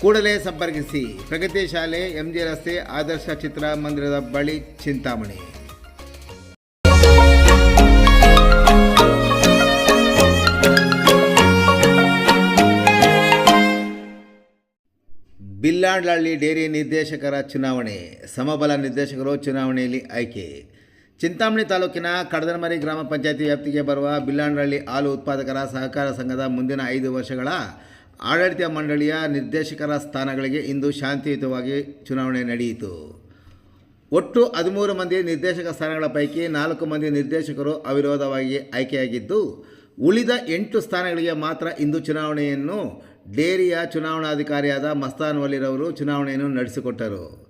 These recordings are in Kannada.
ಕೂಡಲೇ ಸಂಪರ್ಕಿಸಿ. ಪ್ರಗತಿ ಶಾಲೆ, ಎಂಜಿ ರಸ್ತೆ, ಆದರ್ಶ ಚಿತ್ರಮಂದಿರದ ಬಳಿ ಚಿಂತಾಮಣಿ. ಬಿಲ್ಲಾಡ್ಲಹಳ್ಳಿ ಡೇರಿ ನಿರ್ದೇಶಕರ ಚುನಾವಣೆ. ಸಮಬಲ ನಿರ್ದೇಶಕರು ಚುನಾವಣೆಯಲ್ಲಿ ಆಯ್ಕೆ. ಚಿಂತಾಮಣಿ ತಾಲೂಕಿನ ಕಡದನಮರಿ ಗ್ರಾಮ ಪಂಚಾಯತಿ ವ್ಯಾಪ್ತಿಗೆ ಬರುವ ಬಿಲ್ಲಾಂಡ್ಲಹಳ್ಳಿ ಹಾಲು ಉತ್ಪಾದಕರ ಸಹಕಾರ ಸಂಘದ ಮುಂದಿನ ಐದು ವರ್ಷಗಳ ಆಡಳಿತ ಮಂಡಳಿಯ ನಿರ್ದೇಶಕರ ಸ್ಥಾನಗಳಿಗೆ ಇಂದು ಶಾಂತಿಯುತವಾಗಿ ಚುನಾವಣೆ ನಡೆಯಿತು. ಒಟ್ಟು ಹದಿಮೂರು ಮಂದಿ ನಿರ್ದೇಶಕ ಸ್ಥಾನಗಳ ಪೈಕಿ ನಾಲ್ಕು ಮಂದಿ ನಿರ್ದೇಶಕರು ಅವಿರೋಧವಾಗಿ ಆಯ್ಕೆಯಾಗಿದ್ದು, ಉಳಿದ ಎಂಟು ಸ್ಥಾನಗಳಿಗೆ ಮಾತ್ರ ಇಂದು ಚುನಾವಣೆಯನ್ನು ಡೇರಿಯ ಚುನಾವಣಾಧಿಕಾರಿಯಾದ ಮಸ್ತಾನ್ ವಲಿರವರು ಚುನಾವಣೆಯನ್ನು ನಡೆಸಿಕೊಟ್ಟರು.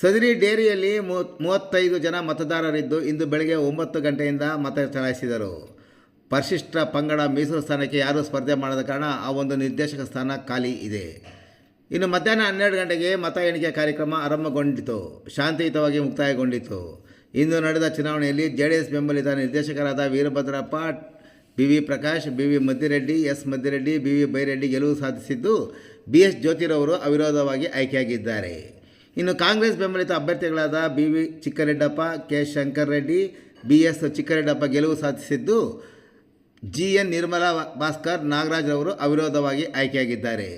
ಸದರಿ ಡೇರಿಯಲ್ಲಿ ಮೂವತ್ತೈದು ಜನ ಮತದಾರರಿದ್ದು ಇಂದು ಬೆಳಗ್ಗೆ ಒಂಬತ್ತು ಗಂಟೆಯಿಂದ ಮತ ಚಲಾಯಿಸಿದರು. ಪರಿಶಿಷ್ಟ ಪಂಗಡ ಮೀಸಲು ಸ್ಥಾನಕ್ಕೆ ಯಾರೂ ಸ್ಪರ್ಧೆ ಮಾಡದ ಕಾರಣ ಆ ಒಂದು ನಿರ್ದೇಶಕ ಸ್ಥಾನ ಖಾಲಿ ಇದೆ. ಇನ್ನು ಮಧ್ಯಾಹ್ನ ಹನ್ನೆರಡು ಗಂಟೆಗೆ ಮತ ಎಣಿಕೆ ಕಾರ್ಯಕ್ರಮ ಆರಂಭಗೊಂಡಿತು. ಶಾಂತಿಯುತವಾಗಿ ಮುಕ್ತಾಯಗೊಂಡಿತು. ಇಂದು ನಡೆದ ಚುನಾವಣೆಯಲ್ಲಿ ಜೆ ಡಿ ಎಸ್ ಬೆಂಬಲಿತ ನಿರ್ದೇಶಕರಾದ Veerabhadrappa B V Prakash B V Maddireddy, S Maddireddy B V Byreddy ಗೆಲುವು ಸಾಧಿಸಿದ್ದು ಬಿ ಎಸ್ ಜ್ಯೋತಿರವರು ಅವಿರೋಧವಾಗಿ ಆಯ್ಕೆಯಾಗಿದ್ದಾರೆ. ಇನ್ನು ಕಾಂಗ್ರೆಸ್ ಬೆಂಬಲಿತ ಅಭ್ಯರ್ಥಿಗಳಾದ B V Chikkareddappa, K Shankar Reddy B S Chikkareddappa ಗೆಲುವು ಸಾಧಿಸಿದ್ದು ಜಿ ಎನ್ ನಿರ್ಮಲಾ ಭಾಸ್ಕರ್ ನಾಗರಾಜ್ ಅವರು ಅವಿರೋಧವಾಗಿ ಆಯ್ಕೆಯಾಗಿದ್ದಾರೆ.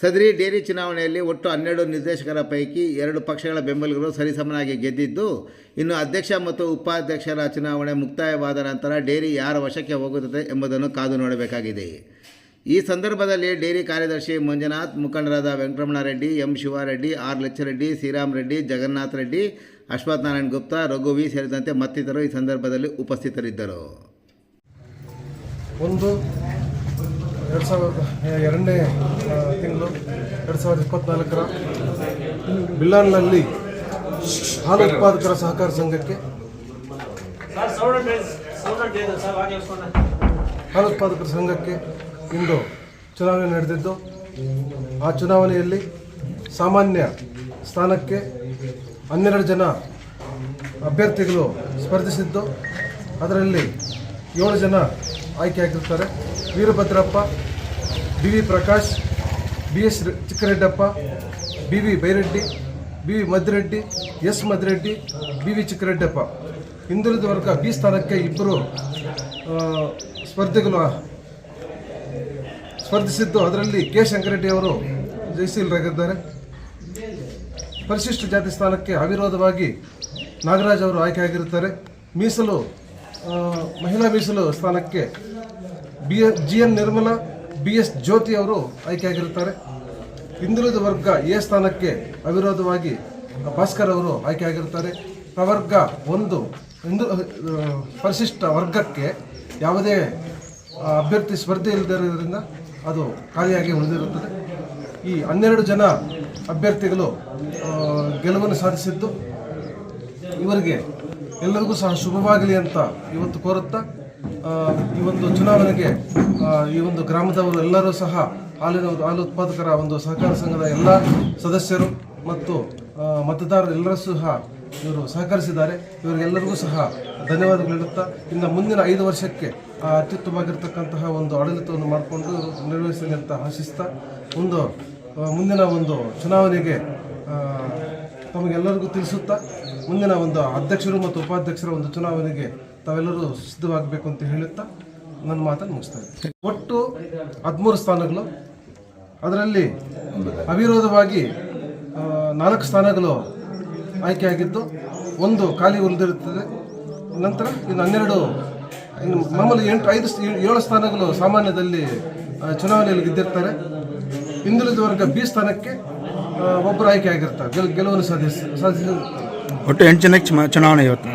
ಸದರಿ ಡೇರಿ ಚುನಾವಣೆಯಲ್ಲಿ ಒಟ್ಟು ಹನ್ನೆರಡು ನಿರ್ದೇಶಕರ ಪೈಕಿ ಎರಡು ಪಕ್ಷಗಳ ಬೆಂಬಲಿಗರು ಸರಿಸಮನಾಗಿ ಗೆದ್ದಿದ್ದು, ಇನ್ನು ಅಧ್ಯಕ್ಷ ಮತ್ತು ಉಪಾಧ್ಯಕ್ಷರ ಚುನಾವಣೆ ಮುಕ್ತಾಯವಾದ ನಂತರ ಡೇರಿ ಯಾರ ವಶಕ್ಕೆ ಹೋಗುತ್ತದೆ ಎಂಬುದನ್ನು ಕಾದು ನೋಡಬೇಕಾಗಿದೆ. ಈ ಸಂದರ್ಭದಲ್ಲಿ ಡೇರಿ ಕಾರ್ಯದರ್ಶಿ ಮಂಜುನಾಥ್, ಮುಖಂಡರಾದ ವೆಂಕಟರಮಣಾರೆಡ್ಡಿ, ಎಂ ಶಿವಾರೆಡ್ಡಿ, ಆರ್ ರೆಡ್ಡಿ ಶ್ರೀರಾಮ್ ರೆಡ್ಡಿ, ಜಗನ್ನಾಥ್ ರೆಡ್ಡಿ ಅಶ್ವಥ್ ನಾರಾಯಣ್ ಗುಪ್ತಾ ರಘುವಿ ಸೇರಿದಂತೆ ಮತ್ತಿತರರು ಈ ಸಂದರ್ಭದಲ್ಲಿ ಉಪಸ್ಥಿತರಿದ್ದರು. ಒಂದು ಎರಡು ಸಾವಿರದ ಎರಡನೇ ತಿಂಗಳು ಎರಡು ಸಾವಿರದ ಇಪ್ಪತ್ತ್ನಾಲ್ಕರ ಬಿಲ್ಲಾನ್ನಲ್ಲಿ ಹಾಲು ಉತ್ಪಾದಕರ ಸಹಕಾರ ಸಂಘಕ್ಕೆ ಹಾಲು ಉತ್ಪಾದಕರ ಸಂಘಕ್ಕೆ ಇಂದು ಚುನಾವಣೆ ನಡೆದಿದ್ದು ಆ ಚುನಾವಣೆಯಲ್ಲಿ ಸಾಮಾನ್ಯ ಸ್ಥಾನಕ್ಕೆ ಹನ್ನೆರಡು ಜನ ಅಭ್ಯರ್ಥಿಗಳು ಸ್ಪರ್ಧಿಸಿದ್ದು ಅದರಲ್ಲಿ ಏಳು ಜನ ಆಯ್ಕೆಯಾಗಿರ್ತಾರೆ Veerabhadrappa, B V Prakash, B S Chikkareddappa, B V Byreddy, B V Madreddy, S Madreddy, B V Chikkareddappa. ಹಿಂದುಳಿದ ವರ್ಗ ಬಿ ಸ್ಥಾನಕ್ಕೆ ಇಬ್ಬರು ಸ್ಪರ್ಧಿಗಳು ಸ್ಪರ್ಧಿಸಿದ್ದು. ಅದರಲ್ಲಿ ಕೆ ಶಂಕರೆಡ್ಡಿ ಅವರು ಜಯಶೀಲರಾಗಿದ್ದಾರೆ. ಪರಿಶಿಷ್ಟ ಜಾತಿ ಸ್ಥಾನಕ್ಕೆ ಅವಿರೋಧವಾಗಿ ನಾಗರಾಜ್ ಅವರು ಆಯ್ಕೆಯಾಗಿರುತ್ತಾರೆ ಮೀಸಲು ಮಹಿಳಾ ಮೀಸಲು ಸ್ಥಾನಕ್ಕೆ B S G N Nirmala, B S Jyothi ಅವರು ಆಯ್ಕೆಯಾಗಿರುತ್ತಾರೆ. ಹಿಂದುಳಿದ ವರ್ಗ ಎ ಸ್ಥಾನಕ್ಕೆ ಅವಿರೋಧವಾಗಿ ಭಾಸ್ಕರ್ ಅವರು ಆಯ್ಕೆಯಾಗಿರುತ್ತಾರೆ. ಪ್ರವರ್ಗ ಒಂದು, ಹಿಂದು ಪರಿಶಿಷ್ಟ ವರ್ಗಕ್ಕೆ ಯಾವುದೇ ಅಭ್ಯರ್ಥಿ ಸ್ಪರ್ಧೆ ಇಲ್ಲದಿರೋದ್ರಿಂದ ಅದು ಖಾಲಿಯಾಗಿ ಉಳಿದಿರುತ್ತದೆ. ಈ ಹನ್ನೆರಡು ಜನ ಅಭ್ಯರ್ಥಿಗಳು ಗೆಲುವನ್ನು ಸಾಧಿಸಿದ್ದು ಇವರಿಗೆ ಎಲ್ಲರಿಗೂ ಸಹ ಶುಭವಾಗಲಿ ಅಂತ ಇವತ್ತು ಕೋರುತ್ತಾ ಈ ಒಂದು ಚುನಾವಣೆಗೆ ಈ ಒಂದು ಗ್ರಾಮದವರು ಎಲ್ಲರೂ ಸಹ ಹಾಲಿನ ಹಾಲು ಉತ್ಪಾದಕರ ಒಂದು ಸಹಕಾರ ಸಂಘದ ಎಲ್ಲ ಸದಸ್ಯರು ಮತ್ತು ಮತದಾರರು ಎಲ್ಲರೂ ಸಹ ಇವರು ಸಹಕರಿಸಿದ್ದಾರೆ. ಇವರಿಗೆಲ್ಲರಿಗೂ ಸಹ ಧನ್ಯವಾದಗಳು ಹೇಳುತ್ತಾ, ಇನ್ನು ಮುಂದಿನ ಐದು ವರ್ಷಕ್ಕೆ ಅತ್ಯುತ್ತಮವಾಗಿರ್ತಕ್ಕಂತಹ ಒಂದು ಆಡಳಿತವನ್ನು ಮಾಡಿಕೊಂಡು ಇವರು ನಿರ್ವಹಿಸಲಿ ಅಂತ ಆಶಿಸ್ತಾ, ಒಂದು ಮುಂದಿನ ಒಂದು ಚುನಾವಣೆಗೆ ತಮಗೆಲ್ಲರಿಗೂ ತಿಳಿಸುತ್ತಾ ಮುಂದಿನ ಒಂದು ಅಧ್ಯಕ್ಷರು ಮತ್ತು ಉಪಾಧ್ಯಕ್ಷರ ಒಂದು ಚುನಾವಣೆಗೆ ತಾವೆಲ್ಲರೂ ಸಿದ್ಧವಾಗಬೇಕು ಅಂತ ಹೇಳುತ್ತಾ ನನ್ನ ಮಾತನ್ನು ಮುಗಿಸ್ತಾ ಇದ್ದೀನಿ. ಒಟ್ಟು ಹದಿಮೂರು ಸ್ಥಾನಗಳು. ಅದರಲ್ಲಿ ಅವಿರೋಧವಾಗಿ ನಾಲ್ಕು ಸ್ಥಾನಗಳು ಆಯ್ಕೆಯಾಗಿದ್ದು, ಒಂದು ಖಾಲಿ ಉಳಿದಿರುತ್ತದೆ. ನಂತರ ಇನ್ನು ಹನ್ನೆರಡು ಮಾಮೂಲಿ ಎಂಟು, ಐದು ಏಳು ಸ್ಥಾನಗಳು ಸಾಮಾನ್ಯದಲ್ಲಿ ಚುನಾವಣೆಯಲ್ಲಿ ಗೆದ್ದಿರ್ತಾರೆ. ಹಿಂದುಳಿದ ವರ್ಗ ಬಿ ಸ್ಥಾನಕ್ಕೆ ಒಬ್ಬರು ಆಯ್ಕೆ ಆಗಿರ್ತಾರೆ. ಗೆಲ್ ಗೆಲುವನ್ನು ಸಾಧಿಸ ಸಾಧಿಸ ಒಟ್ಟು ಎಂಟು ಜನಕ್ಕೆ ಚುನಾವಣೆ ಇವತ್ತು.